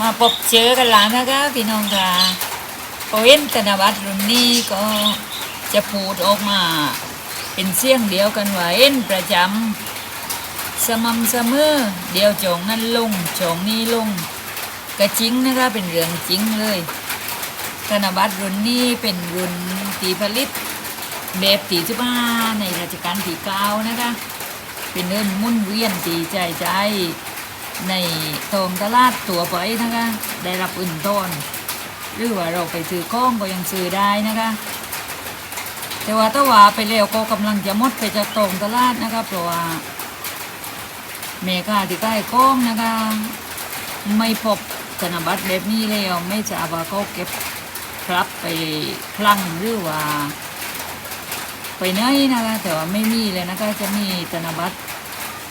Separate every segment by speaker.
Speaker 1: มาพบเจอกันหลานนะคะพี่น้องค่ะพอเห็นธนบัตรรุ่นนี้ก็จะพูดออกมา เป็นเสียงเดียวกันว่าเห็นประจำสม่ำเสมอเดียวจองนั้นลงจองนี้ลงก็จริงนะคะเป็นเรื่องจริงเลยธนบัตรรุ่นนี้เป็นรุ่นตีผลิตแบบตีสิบ้าในรัชกาลที่เก้านะคะ เป็นเงินหมุ่นเวียนตีใจใจ ในตรงตลาดตัวไปนะคะได้รับอื่นต้นหรือว่าเราไปซื้อข้องก็ยังซื้อได้นะคะแต่ว่าถ้าว่าไปแล้วก็กำลังจะหมดไปจากตรงตลาดนะคะเพราะว่าเมกาที่ใกล้ข้องนะคะ ไม่พบธนบัตรแบบนี้แล้วไม่จะว่าเขาเก็บครับไปคลังหรือว่า ไปไหนนะคะ แต่ว่าไม่มีเลยนะคะจะมีธนบัตร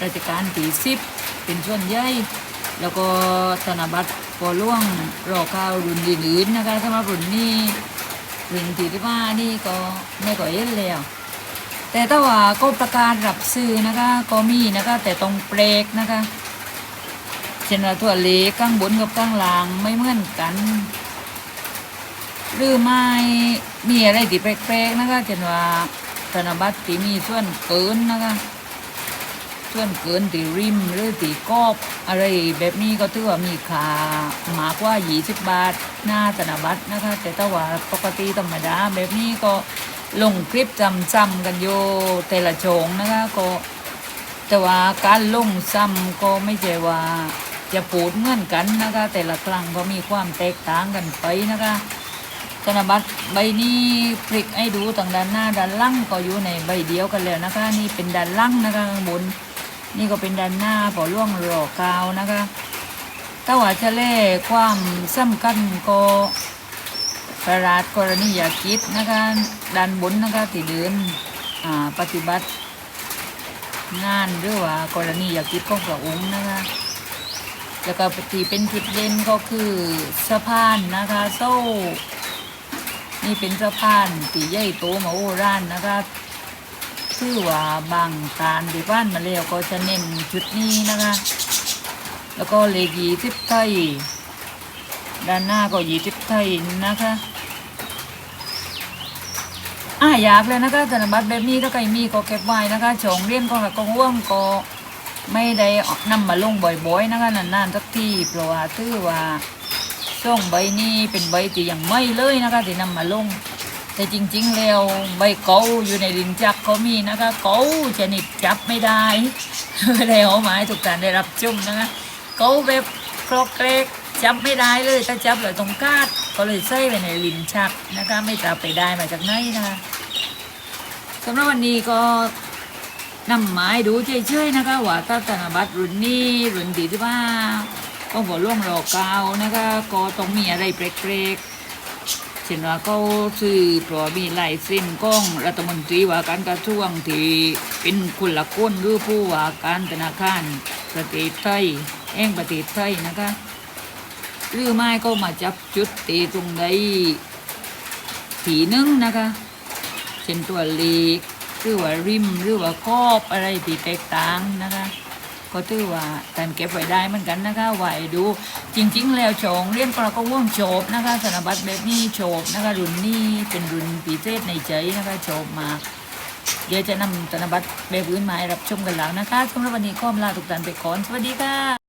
Speaker 1: ราชการตีสิบ เป็นส่วนใหญ่แล้วก็ธนบัตรปอล่วงรอข้าวรุ่นอื่นๆนะคะสำหรับรุ่นนี้รุ่นที่ที่ว่านี่ก็ไม่ก่อยเห็นแล้วแต่ถ้าว่าก็ประกาศรับซื้อนะคะก็มีนะคะแต่ต้องเปรกนะคะเช่นว่าถั่วเล็กข้างบนกับข้างล่างไม่เหมือนกันหรือไม่มีอะไรที่แปลกๆนะคะเช่นว่าธนบัตรที่มีส่วนเกินนะคะ ส่วนเกินตีริมหรือตีกอบอะไรแบบนี้ก็ถือว่ามีค่ามากกว่า 20 บาท หน้าธนบัตรนะคะ แต่ถ้าว่าปกติธรรมดาแบบนี้ก็ลงคลิปจำๆกันโยแต่ละโฉงนะคะก็แต่ว่าการลงซ้ำก็ไม่ใช่ว่าจะพูดเหมือนกันนะคะ แต่ละครั้งก็มีความแตกต่างกันไปนะคะธนบัตรใบนี้พลิกให้ดูต่างด้านหน้าด้านล่างก็อยู่ในใบเดียวกันแล้วนะคะ นี่เป็นด้านล่างนะคะข้างบน นี่ก็เป็นด้านหน้าพอล่วงรอกาวนะคะถ้าว่าจะเล่ความสำคัญก็ประราชกรณียากิจนะคะด้านบนนะคะที่เดินปฏิบัติ งานหรือว่ากรณียากิจของพระองค์นะคะแล้วก็ที่เป็นจุดเด่นก็คือสะพานนะคะโซ่ นี่เป็นสะพานตีใหญ่โตมาโอรานนะคะ ชื่อว่าบางการที่บ้านมาแล้วก็จะเน้นจุดนี้นะคะ แล้วก็เลขยีทิพไทยด้านหน้าก็ยีทิพไทยนะคะอ่าอยากเลยนะคะธนบัตรแบบนี้ถ้าใครมีก็เก็บไว้นะคะชงเรียนก็กับกองว่างก็ไม่ได้นำมาลงบ่อยๆนะคะนานๆสักทีเพราะว่าถือว่าช่วงใบนี้เป็นใบที่ยังไม่เลยนะคะที่นำมาลง แต่จริงๆแล้วใบเกาอยู่ในดินจักก็มีนะคะเกาชนิดจับไม่ได้ไม่ได้เอาหมายทุกการได้รับชมนะคะเกาแบบครอกเกรกจับไม่ได้เลยถ้าจับเลยตรงกาดก็เลยใส่ไปในลิ้นชักนะคะไม่จับไปได้มาจากไหนนะคะสำหรับวันนี้ก็นำหมายดูเฉยๆนะคะว่าถ้าธนบัตรรุ่นนี้รุ่นดีที่ว่าต้องบอกล่วงรอเกานะคะก็ต้องมีอะไรแปลกๆ เช่นว่าเขาซื้อเพราะมีลายเส้นกล้องรัฐมนตรีว่าการกระทรวงที่เป็นคนละคนหรือผู้ว่าการธนาคารประเทศไทยแห่งประเทศไทยนะคะหรือไม่ก็มาจับจุดตีตรงใดทีหนึงนะคะเช่นตัวเล็กหรือว่าริมหรือว่าครอบอะไรที่แตกต่างนะคะ ก็ถือว่าการเก็บไว้ได้เหมือนกันนะคะไหวดู จริง ๆ แล้วโฉงเรียนเราก็ว่องโฉบนะคะสนบัตรแบบนี้โฉบนะคะรุ่นนี้เป็นรุ่นปีเศษในใจนะคะโฉบมาเดี๋ยวจะนำธนบัตรแบบอื่นมาให้รับชมกันแล้วนะคะสำหรับวันนี้ข้อมลาทุกท่านไปก่อนสวัสดีค่ะ